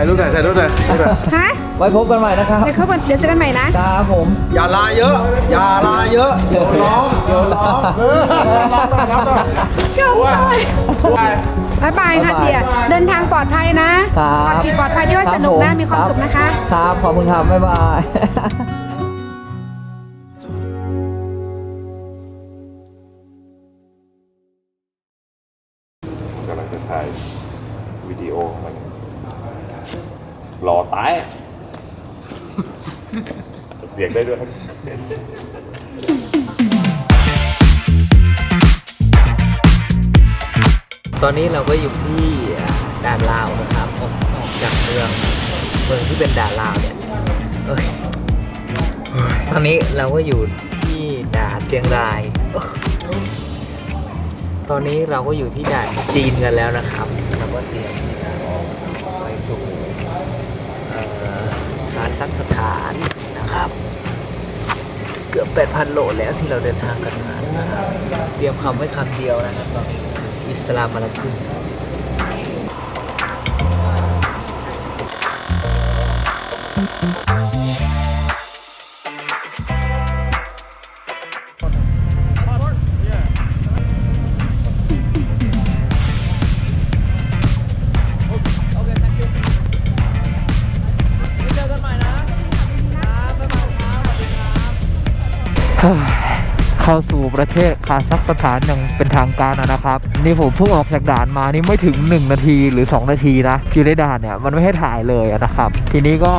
ถ่ายรูปหน่อยถ่ายรูปหน่อยถ่ายรูปหน่อยฮะไว้พบกันใหม่นะครับเดี๋ยวเข้ามาเดี๋ยวเจอกันใหม่นะ ครับผม อย่าลาเยอะ อย่าลาเยอะเดี๋ยวร้องเดี๋ยวร้องเออรับหน่อยรับหน่อยเก้าว้ายว้ายบายบายค่ะบ๊ายบายเสีย เดินทางปลอดภัยนะครับ ขับขี่ปลอดภัยที่ว่าครับสนุกนะผมมีความครับสุขนะคะ ครับ ขอบคุณครับ บ๊ายบายายอะเสียงได้ด้วยตอนนี้เราก็อยู่ที่ด่านลาวนะครับออกออกจากเมืองเมืองที่เป็นด่านลาวเนี่ยเอ้ยตอนนี้เราก็อยู่ที่ด่านเชียงรายเอ้อตอนนี้เราก็อยู่ที่ด่านจีนกันแล้วนะครับเราก็เตรียมที่จะออกไปสู่เอ่อคา ซัคสถานนะครับ เกือบ 8,000 โลแล้วที่เราเดินทางกันมานะครับเตรียมคำไว้คำเดียวนะครับตอนนี้อิสลามมาลากุม เข้าสู่ประเทศคาซัคสถานอย่างเป็นทางการอะนะครับ นี่ผมเพิ่งออกจากด่านมานี่ไม่ถึง 1 นาทีหรือ 2 นาทีนะอยู่ในด่านเนี่ยมันไม่ให้ถ่ายเลยนะครับ ทีนี้ก็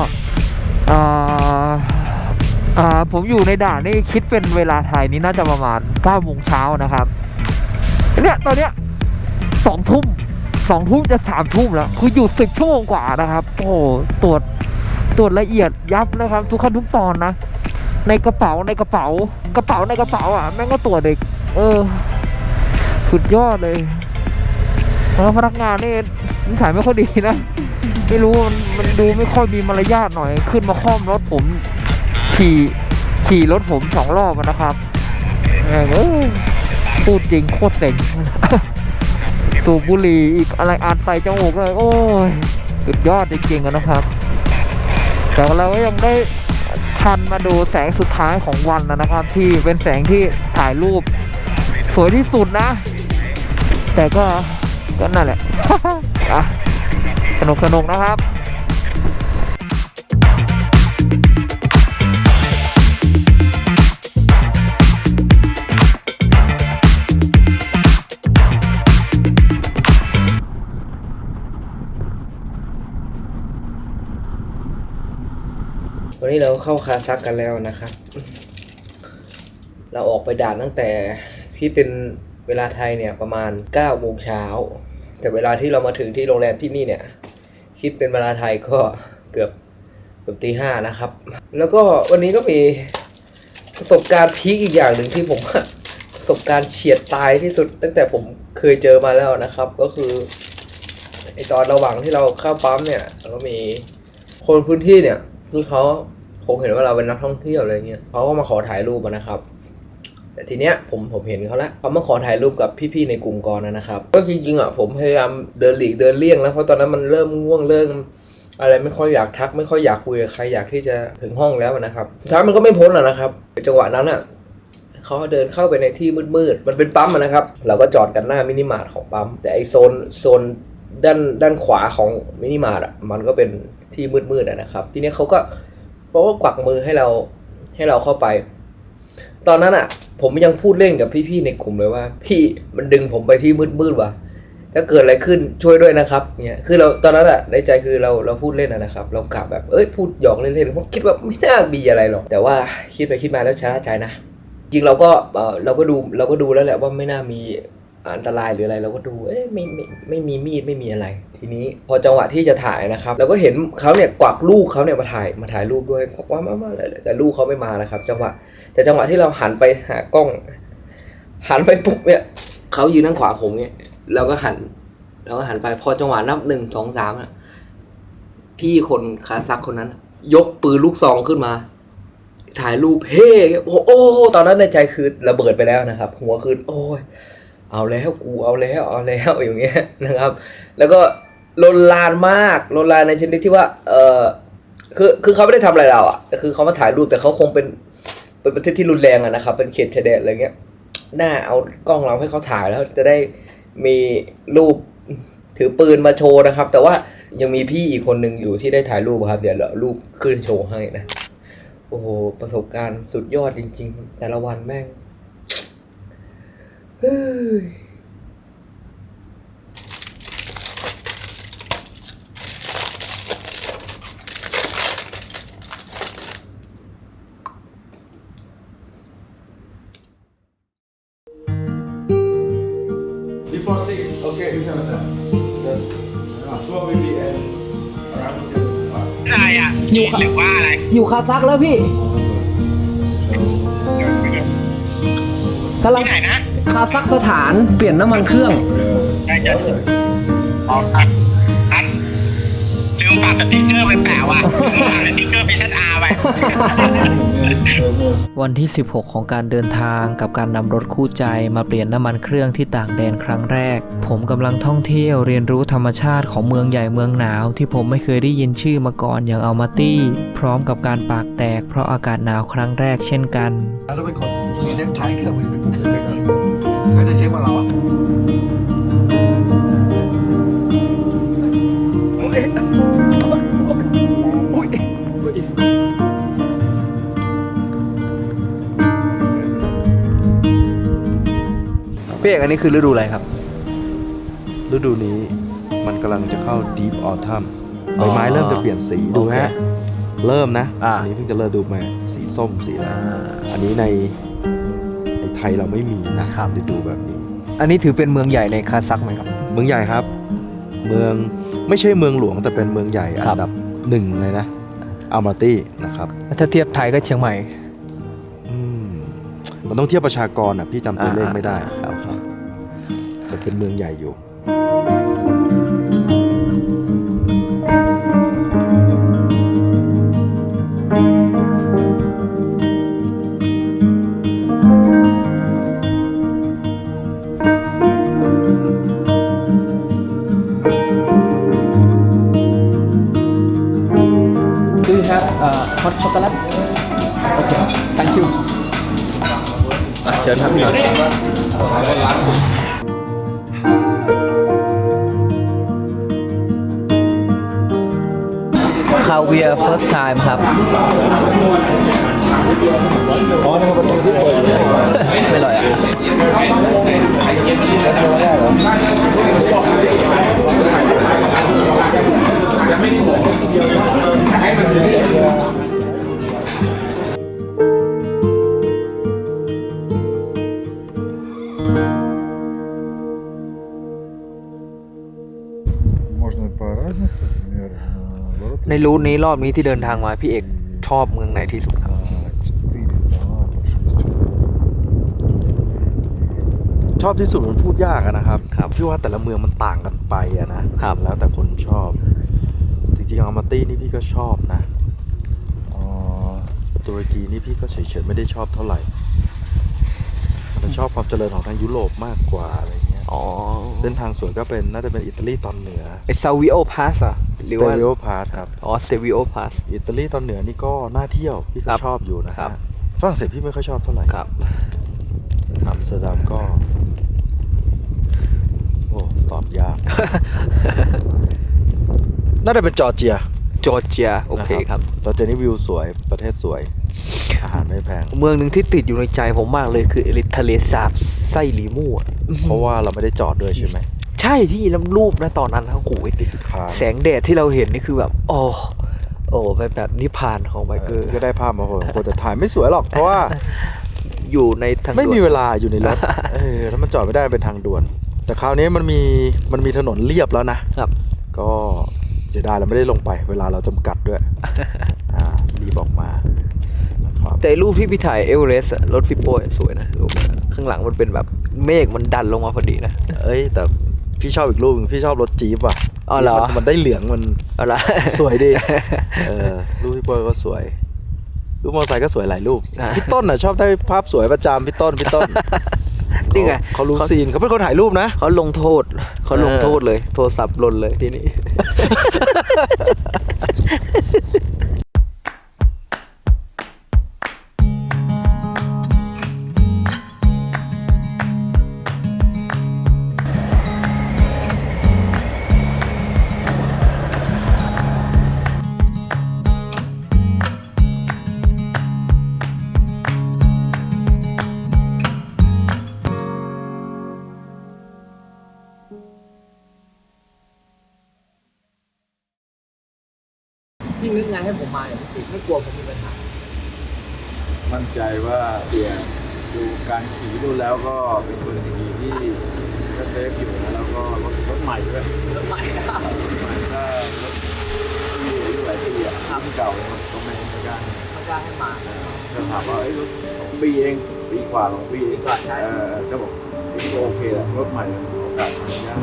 ผมอยู่ในด่านนี่คิดเป็นเวลาไทยนี่น่าจะประมาณ9โมงเช้านะครับเนี่ยตอนเนี้ยสองทุ่มสองทุ่มจะสามทุ่มแล้ว คืออยู่สิบชั่วโมงกว่านะครับ โอ้ตรวจตรวจละเอียดยับนะครับ ทุกขั้นทุกตอนนะ ในกระเป๋าในกระเป๋า กระเป๋าในกระเป๋าอะแม่งก็ตัวจเด็ก เออ สุดยอดเลยแล้วพนักงานนี่นิสัยไม่ค่อยดีนะ ไม่รู้มันมันดูไม่ค่อยมีมารยาทหน่อย ขึ้นมาคล่อมรถผม ขี่ขี่รถผมสองรอบนะครับเออพูดจริงโคตรเซ็งสูบบุหรี่อีกอะไรอ่านใส่จมูกเลย โอ้ยสุดยอดจริงๆอะนะครับ แต่เราก็ยังได้ ทันมาดูแสงสุดท้ายของวันนะนะครับ ที่เป็นแสงที่ถ่ายรูป สวยที่สุดนะ แต่ก็ก็นั่นแหละอะสนุกสนุกนะครับ วันนี้เราเข้าคาซักกันแล้วนะครับ เราออกไปด่านตั้งแต่ที่เป็นเวลาไทยเนี่ยประมาณ9โมงเช้า แต่เวลาที่เรามาถึงที่โรงแรมที่นี่เนี่ย คิดเป็นเวลาไทยก็เกือบเกือบตีห้านะครับ แล้วก็วันนี้ก็มีประสบการณ์พีคอีกอย่างหนึ่งที่ผมประสบการณ์เฉียดตายที่สุด ตั้งแต่ผมเคยเจอมาแล้วนะครับ ก็คือไอตอนระหว่างที่เราเข้าปั๊มเนี่ยก็มีคนพื้นที่เนี่ย ที่เขาคงเห็นว่าเราเป็นนักท่องเที่ยวอะไรเงี้ยเขาก็มาขอถ่ายรูปนะครับ แต่ทีเนี้ยผมผมเห็นเขาล้วเขามาขอถ่ายรูปกับพี่ๆในกลุ่มก่อนนะครับ ก็จริงๆอะผมพยายามเดินหลีกเดินเลี่ยงแล้วเพราะตอนนั้นมันเริ่มง่วงเริ่มอะไรไม่ค่อยอยากทัก ไม่ค่อยอยากคุยกับใครอยากที่จะถึงห้องแล้วนะครับสุดท้ายมันก็ไม่พ้นอะนะครับจังหวะนั้นอะเขาเดินเข้าไปในที่มืดๆ มันเป็นปั๊มอะนะครับ เราก็จอดกันหน้ามินิมาร์ทของปั๊ม แต่ไอโซนโซน ด้านด้านขวาของมินิมาร์ทอะมันก็เป็นที่มืดๆนะครับ ทีนี้เขาก็เพราะว่ากวักมือให้เราให้เราเข้าไป ตอนนั้นอะ ผมยังพูดเล่นกับพี่ๆในกลุ่มเลยว่า พี่มันดึงผมไปที่มืดๆว่ะถ้าเกิดอะไรขึ้นช่วยด้วยนะครับเนี่ยคือเราตอนนั้นอะในใจคือเราเราพูดเล่นนะครับ เรากลับแบบเอ้ยพูดหยอกเล่นๆเพราะคิดว่าไม่น่ามีอะไรหรอกแต่ว่าคิดไปคิดมาแล้วชนะใจนะ จริงเราก็เออเราก็ดูเราก็ดูแล้วแหละว่าไม่น่ามี อันตรายหรืออะไรเราก็ดูเอ้ยไม่ไม่ไม่มีมีดไม่มีอะไร ทีนี้พอจังหวะที่จะถ่ายนะครับเราก็เห็นเขาเนี่ยกวักลูกเขาเนี่ยมาถ่ายมาถ่ายรูปด้วยบอกว่ามามาแต่ลูกเขาไม่มานะครับ จังหวะแต่จังหวะที่เราหันไปหากล้อง หันไปปุ๊บเนี่ยเขายืนนั่งขวาผมเนี่ยเราก็หันเราก็หันไปพอจังหวะนับหนึ่งสองสามอะพี่คนคาซักคนนั้น ยกปืนลูกซองขึ้นมา ถ่ายรูปเฮ้โอ้โอ้ตอนนั้นในใจคือระเบิดไปแล้วนะครับ หัวคือโอ้ย เอาแล้วกูเอาแล้วเอาแล้วอย่างเงี้ยนะครับ แล้วก็ลนลานมากลนลานในชนิดที่ว่าเออคือคือเขาไม่ได้ทำอะไรเราอะคือเขามาถ่ายรูปแต่เขาคงเป็นเป็นประเทศที่รุนแรงอะนะครับ เป็นเขตชายแดนอะไรเงี้ยน่าเอากล้องเราให้เขาถ่ายแล้วจะได้มีรูปถือปืนมาโชว์นะครับ แต่ว่ายังมีพี่อีกคนหนึ่งอยู่ที่ได้ถ่ายรูปครับ เดี๋ยวเรารูปขึ้นโชว์ให้นะ โอ้โห ประสบการณ์สุดยอดจริง ๆ แต่ละวันแม่ง before six okay you have that then twelve will be and around the อะไรอะอยู่ค่ะ หรือว่าอะไรอยู่คาซักแล้วพี่ กำลังที่ไหนนะ คาซักสถานเปลี่ยนน้ำมันเครื่อง ใช่จะอ๋อครับอันลืมฝากสติ๊กเกอร์ไปแปะว่ะลืมฝากสติ๊กเกอร์พิชัดอาไว้ วันที่ 16 ของการเดินทางกับการนำรถคู่ใจมาเปลี่ยนน้ำมันเครื่องที่ต่างแดนครั้งแรก ผมกำลังท่องเที่ยวเรียนรู้ธรรมชาติของเมืองใหญ่เมืองหนาว ที่ผมไม่เคยได้ยินชื่อมาก่อนอย่างอัลมาตี้ พร้อมกับการปากแตกเพราะอากาศหนาวครั้งแรกเช่นกัน แล้วต้องไปกดรีเซ็ตถ่ายเครื่องมือเป็นมือเลยกัน พี่เอกอันนี้คือฤดูอะไรครับ ฤดูนี้มันกำลังจะเข้า Deep Autumn ใบไม้อ๋อเริ่มจะเปลี่ยนสีดูโอเคฮะเริ่มนะอ่านนี้เพิ่งจะเริ่มดูมาสีส้มสีอะไรอันนี้ในในไทยเราไม่มีนะครับ ฤดูแบบนี้ อันนี้ถือเป็นเมืองใหญ่ในคาซักไหมครับ เมืองใหญ่ครับ เมืองไม่ใช่เมืองหลวงแต่เป็นเมืองใหญ่ครัอับ นดับหนึ่งเลยนะอัลมาตี้นะครับ ถ้าเทียบไทยก็เชียงใหม่อืม มันต้องเทียบประชากรอะพี่จำตัวเลขไม่ได้ครับครับแต่เป็นเมืองใหญ่อยู่ามครับไม่ลอยอะยังไม่ได้อก รูทนี้รอบนี้ที่เดินทางมาพี่เอกชอบเมืองไหนที่สุดครับ ชอบที่สุดมันพูดยากอะนะครับครับพี่ว่าแต่ละเมืองมันต่างกันไปอะนะครับ แล้วแต่คนชอบ จริงๆอัลมาตี้นี่พี่ก็ชอบนะตุรกีนี่พี่ก็เฉยๆไม่ได้ชอบเท่าไหร่แต่ชอบความเจริญของทางยุโรปมากกว่าอะไรเงี้ย อ๋อเส้นทางสวยก็เป็นน่าจะเป็นอิตาลีตอนเหนือไอซาวิโอพาสอะหสรือเตว่าเวโอพาร์ทครับ อ๋อเซวิโอพาส อิตาลีตอนเหนือนี่ก็น่าเที่ยวพี่คก็รับชอบอยู่นะครัฮะบ ฝรั่งเศสพี่ไม่ค่อยชอบเท่าไหร่ครับ อัมสเตอร์ดัมก็ โอ้ตอบยาก น่าจะเป็นจอร์เจียจอร์เจีย โอเคครับ จอร์เจียนี่วิวสวยประเทศสวย อาหารไม่แพง เมืองหนึ่งที่ติดอยู่ในใจผมมากเลยคือเอลิทะเลสาบไส้ลีมูอะเพราะว่าเราไม่ได้จอดด้วยใช่ไหมใช่พี่แล้วรูปนะตอนนั้นโอ้โหติดค้างแสงแดดที่เราเห็นนี่คือแบบ โอ้โอ้เป็นแบบนิพพานของไบเกอร์ก็ได้ภาพมาพอสมควรแต่ถ่ายไม่สวยหรอกเพราะว่าอยู่ในทางไม่มีด่วนเวลาอยู่ในรถเออถ้ามันจอดไม่ได้เป็นทางด่วน แต่คราวนี้มันมีมันมีถนนเรียบแล้วนะครับ ก็เสียดายเราไม่ได้ลงไป เวลาเราจำกัดด้วย อ่ารีบออกมานะครับ แต่รูปที่พี่ถ่ายเอเวอเรสต์อะรถพี่โป้ยสวยนะรูปนั้นข้างหลังมันเป็นแบบเมฆมันดันลงมาพอดีนะ เอ้ย แต่พี่ชอบอีกรูปหนึ่งพี่ชอบรถจี๊ปอะอ๋อเหรอจี๊ปมันมันได้เหลืองมันเอาละสวยดีเออรูปพี่โป้ยก็สวยรูปมอเตอร์ไซค์ก็สวยหลายรูปอ่าพี่ต้นอะชอบได้ภาพสวยประจำพี่ต้นพี่ต้นนี่ไงเขารู้ซีนเขาเป็นคนถ่ายรูปนะเขาลงโทษเขาลงโทษเลย โทรศัพท์หล่นเลยที่นี่ ให้ผมมาเนี่ยพี่ไม่กลัวผมมีปัญหามั่นใจว่าเสียดูการขี่ดูแล้วก็เป็นคนดีที่ก็เซฟอยู่นะแล้วก็รถรถใหม่ด้วยรถใหม่นะรถใหม่ก็รถที่อายุหลายปีอะทำเก่าเนี่ยก็ไม่ไม่กล้ามันกล้าให้มาก็ถามว่าเอ้ยรถสองปีเองปีกว่าสองปีเองปีกว่าใช่เออก็บอกก็โอเคแหละรถใหม่โอกาสทำยาก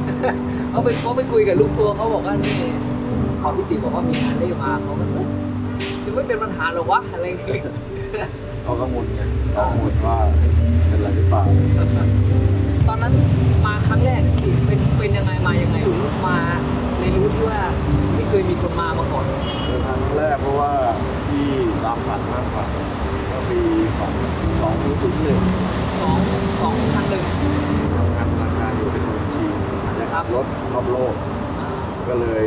เขาไปเขาไปคุยกับลูกทัวร์เขาบอกว่านี่พอพี่ติบอกว่ามีงานเล่มาเขาก็เอ้ ยจะไม่เป็นปัญหาหรอวะอะไรอย่างเงี้ยเขากังวลไงเขากังวลว่าเป็นอะไรหรือเปล่าตอนนั้นมาครั้งแรกพี่เป็นเป็นยังไงมายังไงถึงมาในรู้ที่ว่าไม่เคยมีคนมามาก่อนเดินทางครั้งแรกเพราะว่าที่ตามฝันมากฝันก็ปีสองสองศูนย์หนึ่งสองสองครั้งหนึ่งทำงานธนาคารอยู่เป็นคนบัญชีอาจจะขับรถรอบโลกอ่าก็เลย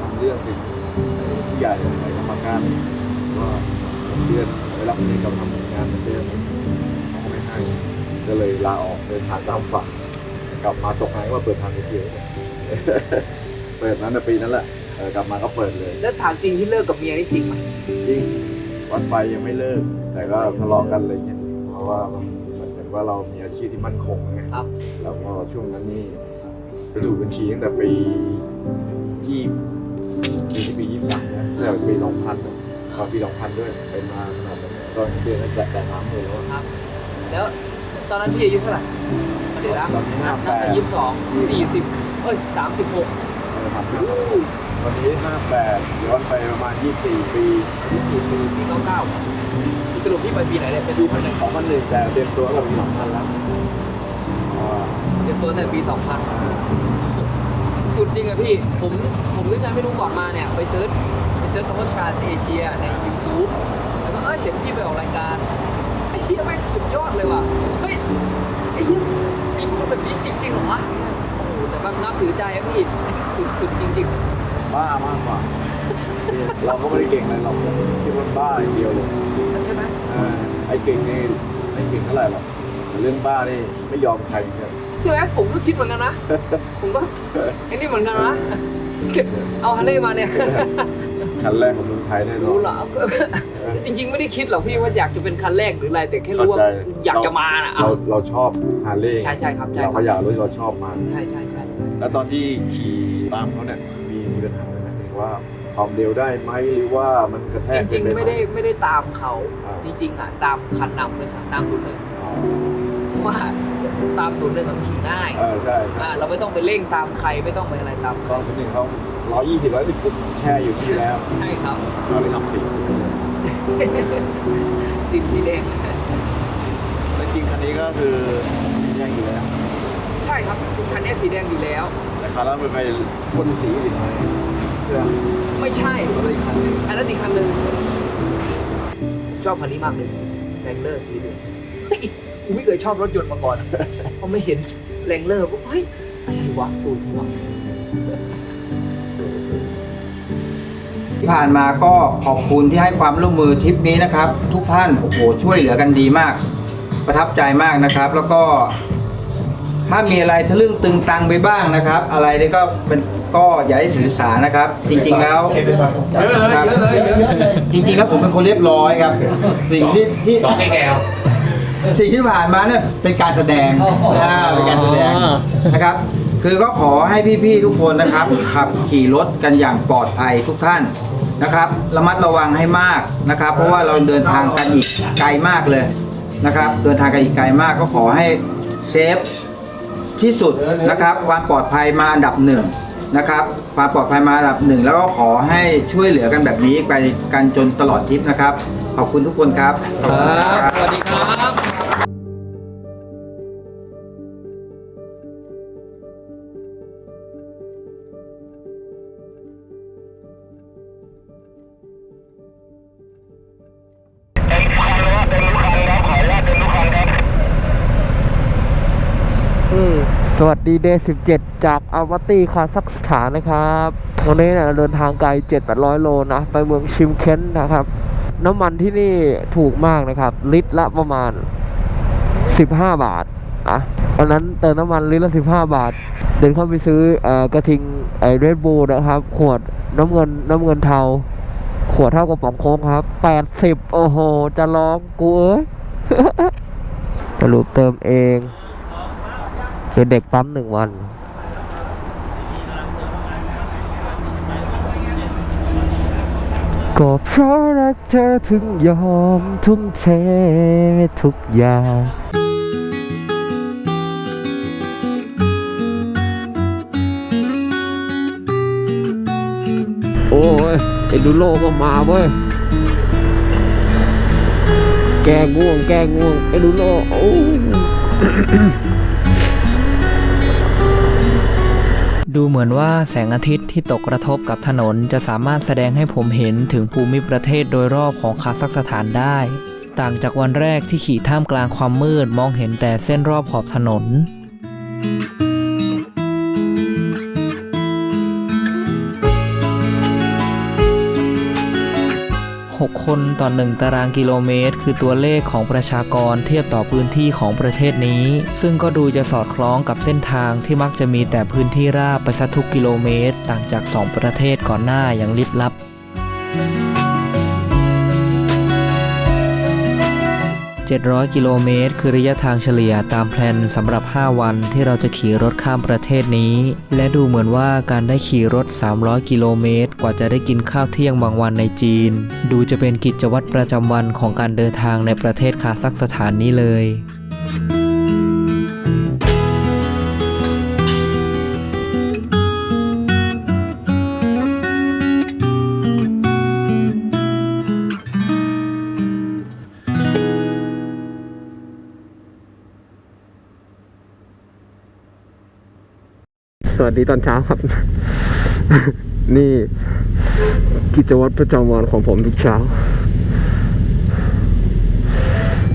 ทำเรื่องถึง ผู้ใหญ่ในกรรมการว่าผมเดือนไปรับเงินกับทำงานเหมือนเดิมเขาไม่ให้ก็เลยลาออกเดินทางตามฝันกลับมาตกงานว่าเปิดทางเฉยๆเปิดนั้นนะปีนั้นแหละเออกลับมาก็เปิดเลย แล้วถามจริงที่เลิกกับเมียนี่จริงไหมจริงวันไปยังไม่เลิก แต่ก็ทะเลาะกันอะไรเงี้ยเพราะว่ามันมันเหมือนว่าเรามีอาชีพที่มั่นคงไงครับแล้วก็ช่วงนั้นนี่ไปถูกบัญชีตั้งแต่ปียี่ ปีที่ปียี่สามนะตั้งแต่ปีสองพันตอนปีสองพันด้วยไปมาขนาดนั้นตอนเดือนนั้นแจกแต่น้ำเลยแล้วอะครับ แล้วตอนนั้นพี่อายุเท่าไหร่ เดี๋ยวนะตอนนี้น่าห้าแปดจะยี่สิบสองสี่สิบเอ้ยสามสิบหกเออครับวันนี้ห้าแปดย้อนไปประมาณยี่สี่ปียี่สิบปีปีเก้าเก้าสรุปพี่ไปปีไหนเนี่ยเป็นปีปีพันหนึ่งสองพันหนึ่งแต่เตรียมตัวกับปีสองพันแล้วอ่าเต็มตัวแต่ปีสองพัน สุดจริงอะพี่ผมผมนึกไงไม่รู้ก่อนมาเนี่ยไปเซิร์ชไปเซิร์ชคำว่า Trans Asia ใน YouTube แล้วก็เอ้ยเห็นพี่ไปออกรายการไอ้เหี้ยไม่งสุดยอดเลยว่ะเฮ้ยไอ้เหี้ยมีคนแบบนี้จริงๆเหรอวะโอ้โหแต่แบบนับถือใจอะพี่สุดสุดจริงๆบ้ามากกว่า เราก็ไม่ได้เก่งอะไรหรอกคิดว่าบ้าอย่างเดียวเลยใช่ไหม เออไอ้เก่งนี่ไม่เก่งเท่าไหร่หรอกแต่เรื่องบ้านี่ไม่ยอมใครเหมือนกัน ใช่ไหมผมก็คิดเหมือนกันนะ ผมก็ไอ้นี่เหมือนกันนะเอาฮันเล่มาเนี่ยคันแรกของเมืองไทยแน่นอรู้นเหรอก็จริงๆไม่ได้คิดหรอกพี่ว่าอยากจะเป็นคันแรกหรืออะไรแต่แค่รู้ว่าเข้ใจอยากจะมาน่ะเราเอาเราชอบฮาร์เลย์ใช่ใช่ครับใช่เราครัก็บอยากรู้เราชอบมันใช่ใช่ใช่แล้วตอนที่ขี่ตามเขาเนี่ยมีมีปัญหาไหมหรือว่าความเร็วได้ไหมหรือว่ามันกระแทจกริงปๆไม่ได้ไม่ได้ตามเขาอ่าจริงๆอะตามคันนำเลยสัตามศูนย์หนึ่งอ๋อเพราะ ว่าตามศูนย์หนึ่งมันขี่ง่ายเออใช่ใช่อ่าเราไม่ต้องไปเร่งตามใครไม่ต้องไปอะไรตามตอนสนิทเขาร้อยยี่สิบร้อยสิบปุ๊บแช่อยู่ที่แล้วใช่ครับเขาเลยทำสี่สิบติดสีแดงแต่จริงคันนี้ก็คือสีแดงอยู่แล้ว ใช่ครับคันนี้สีแดงอยู่แล้วแต่คันนั้นมันไปพ่นสีอีกไหมเครื่องไม่ใช่อะไรอีกคันหนึงอันนั้นอีกคันหนึ่งชอบคันนี้มากเลยแรงเลอร์สีเหลืองเฮ้ยกู ไม่เคยชอบรถยนต์มาก่อนอะพอไม่เห็นแรงเลอร์ปุ๊บเฮ้ยอะไรวะตูนวะที่ผ่านมาก็ขอบคุณที่ให้ความร่วมมือทริปนี้นะครับ ทุกท่านโอ้โหช่วยเหลือกันดีมาก ประทับใจมากนะครับ แล้วก็ ถ้ามีอะไรทะลึ่งตึงตังไปบ้างนะครับ อะไรนี่ก็เป็นก็อย่าให้ถือสานะครับ จริง ๆ แล้วครับจริง ๆ แล้วผมเป็นคนเรียบร้อยครับ สิ่งที่ที่สิ่ง ที่ผ่านมาเนี่ยเป็นการแสดงอ่าเป็นการแสดงนะครับ คือก็ขอให้พี่ๆทุกคนนะครับ ขับขี่รถกันอย่างปลอดภัยทุกท่านนะครับ ระมัดระวังให้มากนะครับ เพราะว่าเราเดินทางกันอีกไกลมากเลยนะครับ เดินทางกันอีกไกลมากก็ขอให้เซฟที่สุดนะครับความปลอดภัยมาอันดับหนึ่งนะครับความปลอดภัยมาอันดับหนึ่งแล้วก็ขอให้ช่วยเหลือกันแบบนี้ไปกันจนตลอดทริปนะครับ ขอบคุณทุกคนครับครับสวัสดีครับ วัสดีเดย์17จากอัลมาตีคาซัคสถานนะครับวันนี้เนี่ยเดินทางไกล7-800โลนะ ไปเมืองชิมเคนนะครับ น้ำมันที่นี่ถูกมากนะครับ ลิตรละประมาณ15บาทนะอันนั้นเติมน้ำมันลิตรละ15บาท เดินเข้าไปซื้ออกระทิงไอเรดบูนะครับ ขวดน้ำเงินน้ำเงินเทา ขวดเท่ากับป๋องโค้งครับ80โอ้โห จะร้องกูเอ้ยสรุปเติมเอง เป็นเด็กปั๊มหนึ่งวัน ก็เพราะรักเธอถึงยอมทุ่มเททุกอย่างโอ้ยเอ็นดูโลก็มาเว้ย แกง่วง แกง่วง เอ็นดูโลโอ้ ดูเหมือนว่าแสงอาทิตย์ที่ตกกระทบกับถนนจะสามารถแสดงให้ผมเห็นถึงภูมิประเทศโดยรอบของคาซัคสถานได้ ต่างจากวันแรกที่ขี่ท่ามกลางความมืดมองเห็นแต่เส้นรอบขอบถนน 6 คนต่อ 1 ตารางกิโลเมตร คือตัวเลขของประชากรเทียบต่อพื้นที่ของประเทศนี้ ซึ่งก็ดูจะสอดคล้องกับเส้นทางที่มักจะมีแต่พื้นที่ราบไปสักทุกกิโลเมตร ต่างจาก 2 ประเทศก่อนหน้าอย่างลิบลับ 700 กิโลเมตร คือระยะทางเฉลี่ยตามแพลนสำหรับ 5 วันที่เราจะขี่รถข้ามประเทศนี้ และดูเหมือนว่าการได้ขี่รถ 300 กิโลเมตร กว่าจะได้กินข้าวเที่ยงบางวันในจีน ดูจะเป็นกิจวัตรประจำวันของการเดินทางในประเทศคาซัคสถานนี้เลย วัสดีตอนเช้าครับ นี่กิจวัตรประจำวันของผมทุกเช้า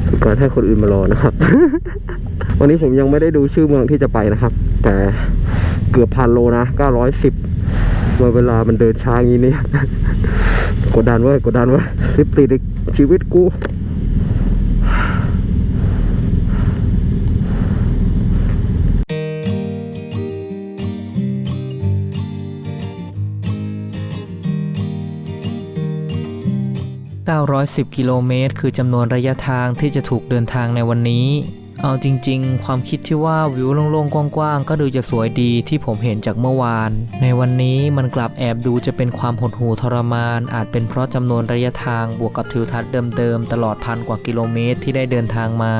คือการให้คนอื่นมารอนะครับ วันนี้ผมยังไม่ได้ดูชื่อเมืองที่จะไปนะครับ แต่เกือบพันโลนะ 910เวลามันเดินช้างี้เนี่ย กดดันเว้ย กดดันเว้ยสิบติดชีวิตกู 910 กิโลเมตร คือจำนวนระยะทางที่จะถูกเดินทางในวันนี้ เอาจริงๆ ความคิดที่ว่าวิวโล่งๆ กว้างๆ ก็ดูจะสวยดีที่ผมเห็นจากเมื่อวาน ในวันนี้มันกลับแอบดูจะเป็นความหดหู่ทรมาน อาจเป็นเพราะจำนวนระยะทางบวกกับทิวทัศน์เดิมๆ ตลอดพันกว่ากิโลเมตรที่ได้เดินทางมา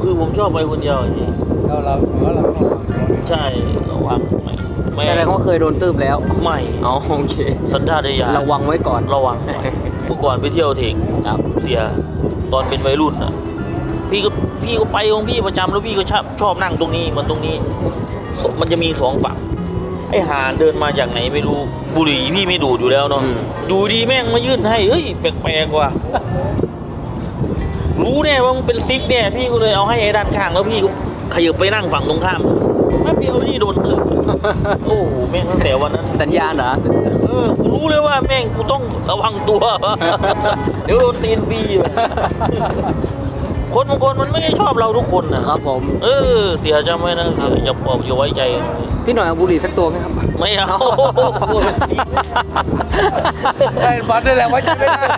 คือผมชอบไปคนเดียวอย่างนี้ เราเราเราใช่ระวังไม่ไม่แสดงว่าเคยโดนตืบแล้วไม่อ๋อโอเคสัญชาตญาณระวังไว้ก่อนระวังไว้เมื่อก่อนไปเที่ยวเถงครับเสียตอนเป็นวัยรุ่นอะพี่ก็พี่ก็ไปของพี่ประจำแล้วพี่ก็ชอบชอบนั่งตรงนี้เหมือนตรงนี้ มันจะมีสองฝั่งไอ้หานเดินมาจากไหนไม่รู้บุหรี่พี่ไม่ดูดอยู่แล้วเนาะอืมดูดีแม่งมายื่นให้เฮ้ยแปลกๆว่ะรู้แน่ว่ามันเป็นซิกเนี่ยพี่ก็เลยเอาให้ไอ้ด้านข้างแล้วพี่ก็ ขยับไปนั่งฝั่งตรงข้ามแป๊บเดียวนี่โดนตึกโอ้โหแม่งตั้งแต่วันนั้น สัญญาณเหรอ เออกูรู้เลยว่าแม่งกูต้องระวังตัว เดี๋ยวโดนตีนฟรีอยู่คนบางคนมันไม่ได้ชอบเราทุกคนนะครับผม เออเสียจำไว้นะเสียอย่าบอกอย่าไว้ใจ พี่หน่อยเอาบุหรี่สักตัวไหมครับ ไม่เอา ได้บัตรได้แล้วไว้ใจไม่ได้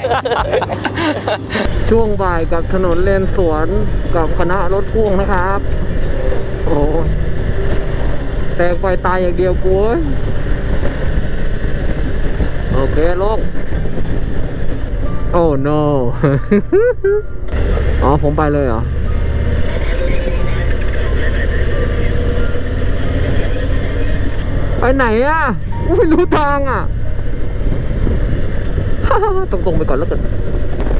ช่วงบ่ายกับถนนเลนสวนกับคณะรถพ่วงนะครับ โอ้แซงไฟตายอย่างเดียวกูเอ้ยโอเคลงโอ้ no อ๋อ ผมไปเลยเหรอ ไปไหนอะกูไม่รู้ทางอะตรงๆไปก่อนแล้วกัน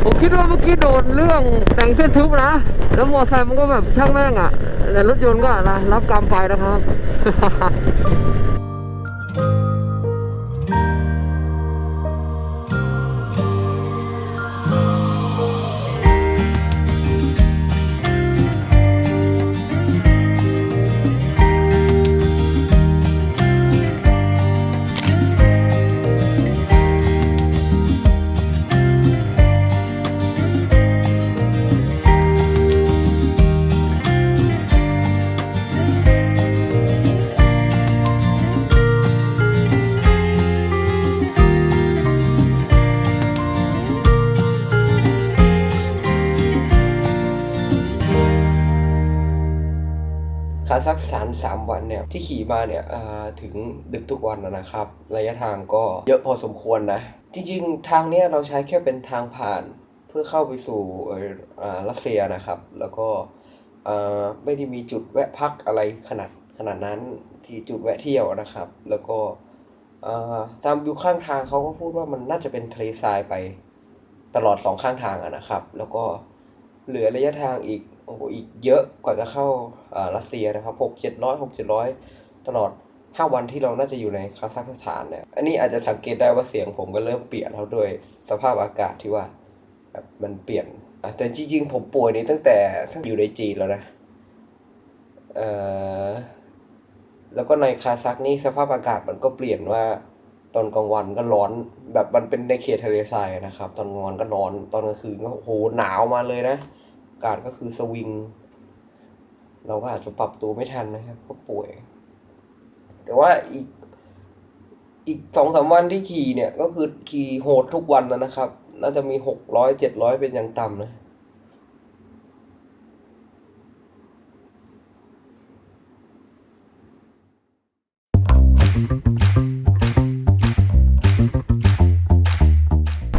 ผมคิดว่าเมื่อกี้โดนเรื่องแต่งเส้นทึบนะ แล้วมอไซค์มันก็แบบช่างแม่งอะ แต่รถยนต์ก็นะรับกรรมไปนะครับ ที่ขี่มาเนี่ยถึงดึกทุกวันนะครับ ระยะทางก็เยอะพอสมควรนะ จริงๆ ทางเนี้ยเราใช้แค่เป็นทางผ่านเพื่อเข้าไปสู่รัสเซียนะครับ แล้วก็ไม่ได้มีจุดแวะพักอะไรขนาดขนาดนั้นที่จุดแวะเที่ยวนะครับ แล้วก็ตามดูข้างทางเขาก็พูดว่ามันน่าจะเป็นทะเลทรายไปตลอดสองข้างทางนะครับ แล้วก็เหลือระยะทางอีก โอ้โหอีกเยอะกว่าจะเข้าอ่ารัสเซียนะครับหกเจ็ดร้อยหกเจ็ดร้อยตลอดห้าวันที่เราน่าจะอยู่ในคาซัคสถานเนี่ยอันนี้อาจจะสังเกตได้ว่าเสียงผมก็เริ่มเปลี่ยนแล้วด้วยสภาพอากาศที่ว่ามันเปลี่ยนแต่จริงๆผมป่วยนี้ตั้งแต่ตั้งอยู่ในจีนแล้วนะเอ่อแล้วก็ในคาซัคนี่สภาพอากาศมันก็เปลี่ยนว่าตอนกลางวันก็ร้อนแบบมันเป็นในเขตทะเลทรายนะครับ ตอนกลางวันก็ร้อนตอนกลางคืนก็โหหนาวมาเลยนะ กาศก็คือสวิง เราก็อาจจะปรับตัวไม่ทันนะครับก็ป่วย แต่ว่าอีก อีกสองสามวันที่ขี่เนี่ย ก็คือขี่โหดทุกวันแล้วนะครับ น่าจะมีหกร้อยเจ็ดร้อยเป็นอย่างต่ำนะ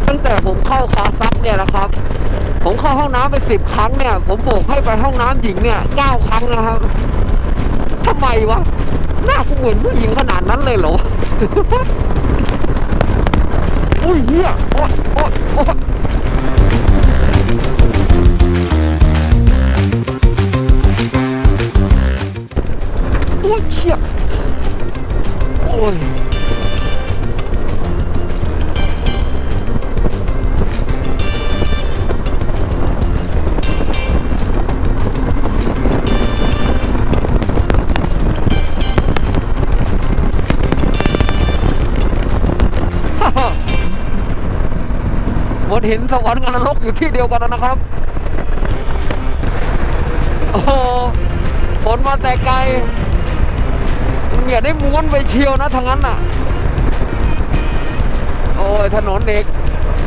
ตั้งแต่ผมเข้าคาซักเนี่ยนะครับ ผมเข้าห้องน้ำไปสิบครั้งเนี่ย ผมโบกให้ไปห้องน้ำหญิงเนี่ยเก้าครั้งนะครับทำไมวะหน้ากูเหมือนผู้หญิงขนาดนั้นเลยเหรออุ้ยเฮียโอ๊ยโอ๊ยโอ๊ยโอ๊ยเชี่ยโอ้ย หมดเห็นสวรรค์กับนรกอยู่ที่เดียวกันแล้วนะครับ โอ้ฝนมาแต่ไกลอย่าได้ม้วนไปเชียวนะทางนั้นน่ะ โอ้ยถนนเด็ก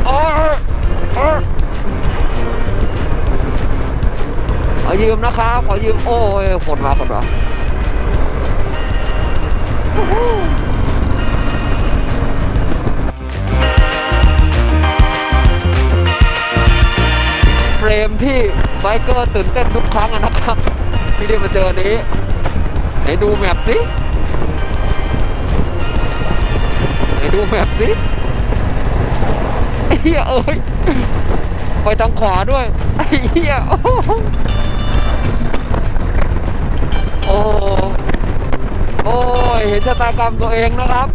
อ้ยโอ้ยขอยืมนะครับ ขอยืม โอ้ยฝนมาฝนมา รมที่ไบเกอร์ตื่นเต้นทุกครั้งนะครับ ที่ได้มาเจอนี้ไหนดูแมปสิไหนดูแมปสิไอ้เหี้ยเอ้ยไปทางขวาด้วยไอ้เหี้ยโอ้โหโอ้โหโอ้ยเห็นชะตากรรมตัวเองนะครับ